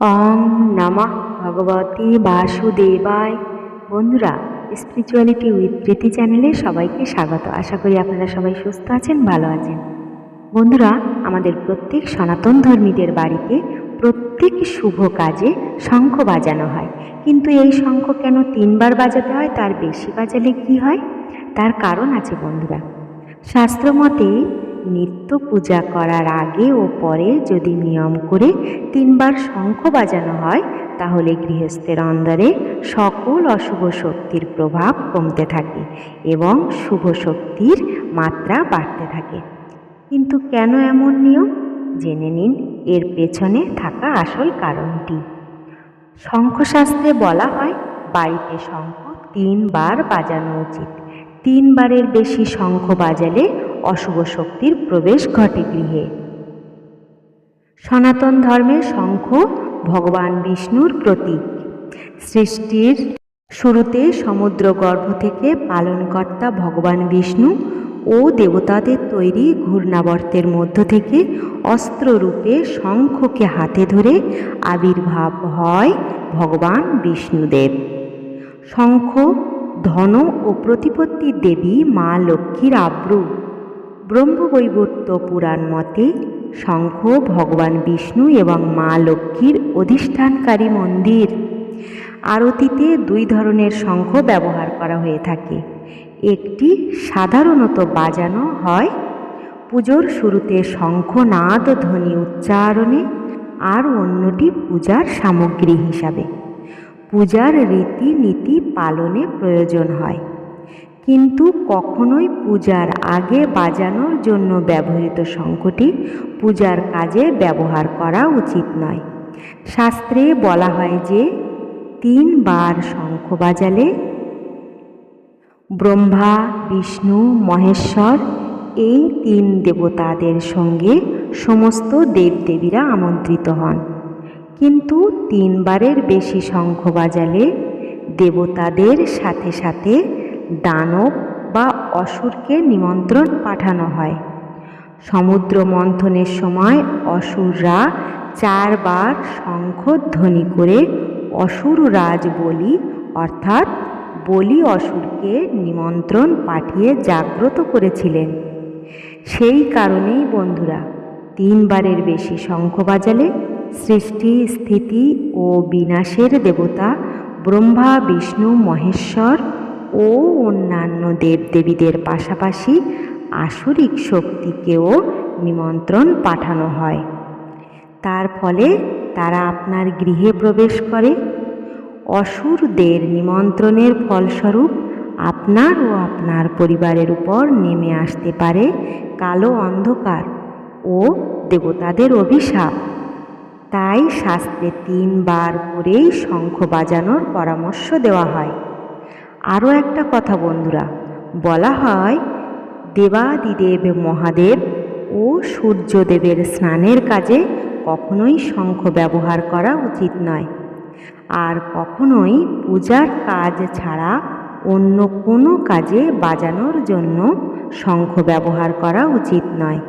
ওম নমঃ ভগবতে বাসুদেবায়। বন্ধুরা স্পিরিচুয়ালিটি উইথ প্রীতি চ্যানেলে সবাইকে স্বাগত। আশা করি আপনারা সবাই সুস্থ আছেন, ভালো আছেন। বন্ধুরা, আমাদের প্রত্যেক সনাতন ধর্মীদের বাড়িতে প্রত্যেক শুভ কাজে শঙ্খ বাজানো হয়। কিন্তু এই শঙ্খ কেন তিনবার বাজাতে হয়, তার বেশি বাজালে কি হয়? তার কারণ আছে বন্ধুরা। শাস্ত্রমতে নিত্য পূজা করার আগে ও পরে যদি নিয়ম করে তিনবার শঙ্খ বাজানো হয়, তাহলে গৃহস্থের অন্দরে সকল অশুভ শক্তির প্রভাব কমতে থাকে এবং শুভ শক্তির মাত্রা বাড়তে থাকে। কিন্তু কেন এমন নিয়ম? জেনে নিন, এর পেছনে থাকা আসল কারণটি। শঙ্খশাস্ত্রে বলা হয়, বাড়িতে শঙ্খ তিনবার বাজানো উচিত। তিনবারের বেশি শঙ্খ বাজালে অশুভ শক্তির প্রবেশ ঘটে গৃহে। সনাতন ধর্মে শঙ্খ ভগবান বিষ্ণুর প্রতীক। সৃষ্টির শুরুতে সমুদ্র গর্ভ থেকে পালনকর্তা ভগবান বিষ্ণু ও দেবতাদের তৈরি ঘূর্ণাবর্তের মধ্য থেকে অস্ত্ররূপে শঙ্খকে হাতে ধরে আবির্ভাব হয় ভগবান বিষ্ণুদেব। শঙ্খ, ধন ও প্রতিপত্তির দেবী মা লক্ষ্মীর আব্রু। ব্রহ্মবৈবর্ত পুরাণ মতে শঙ্খ, ভগবান বিষ্ণু এবং মা লক্ষ্মীর অধিষ্ঠানকারী মন্দির। আরতিতে দুই ধরনের শঙ্খ ব্যবহার করা হয়ে থাকে। একটি সাধারণত বাজানো হয় পুজোর শুরুতে শঙ্খনাদ ধ্বনি উচ্চারণে আর অন্যটি পূজার সামগ্রী হিসাবে। পূজার রীতিনীতি পালনে প্রয়োজন হয়। কিন্তু কখনোই পূজার আগে বাজানোর জন্য ব্যবহৃত শঙ্খটি পূজার কাজে ব্যবহার করা উচিত নয়। শাস্ত্রে বলা হয় যে, তিনবার শঙ্খ বাজালে ব্রহ্মা, বিষ্ণু, মহেশ্বর এই তিন দেবতাদের সঙ্গে সমস্ত দেবদেবীরা আমন্ত্রিত হন। কিন্তু তিনবারের বেশি শঙ্খ বাজালে দেবতাদের সাথে সাথে দানব বা অসুরকে নিমন্ত্রণ পাঠানো হয়। সমুদ্র মন্থনের সময় অসুররা চারবার শঙ্খধ্বনি করে অসুর রাজ বলি, অর্থাৎ বলি অসুরকে নিমন্ত্রণ পাঠিয়ে জাগ্রত করেছিলেন। সেই কারণেই বন্ধুরা, তিনবারের বেশি শঙ্খ বাজালে সৃষ্টি, স্থিতি ও বিনাশের দেবতা ব্রহ্মা, বিষ্ণু, মহেশ্বর ও অন্যান্য দেবদেবীদের পাশাপাশি আসরিক শক্তিকেও নিমন্ত্রণ পাঠানো হয়। তার ফলে তারা আপনার গৃহে প্রবেশ করে। অসুরদের নিমন্ত্রণের ফলস্বরূপ আপনার ও আপনার পরিবারের উপর নেমে আসতে পারে কালো অন্ধকার ও দেবতাদের অভিশাপ। তাই শাস্ত্রে তিনবার করেই শঙ্খ বাজানোর পরামর্শ দেওয়া হয়। আরও একটা কথা বন্ধুরা। বলা হয়, দেবাদিদেব মহাদেব ও সূর্যদেবের স্নানের কাজে কখনোই শঙ্খ ব্যবহার করা উচিত নয়। আর কখনোই পূজার কাজ ছাড়া অন্য কোনো কাজে বাজানোর জন্য শঙ্খ ব্যবহার করা উচিত নয়।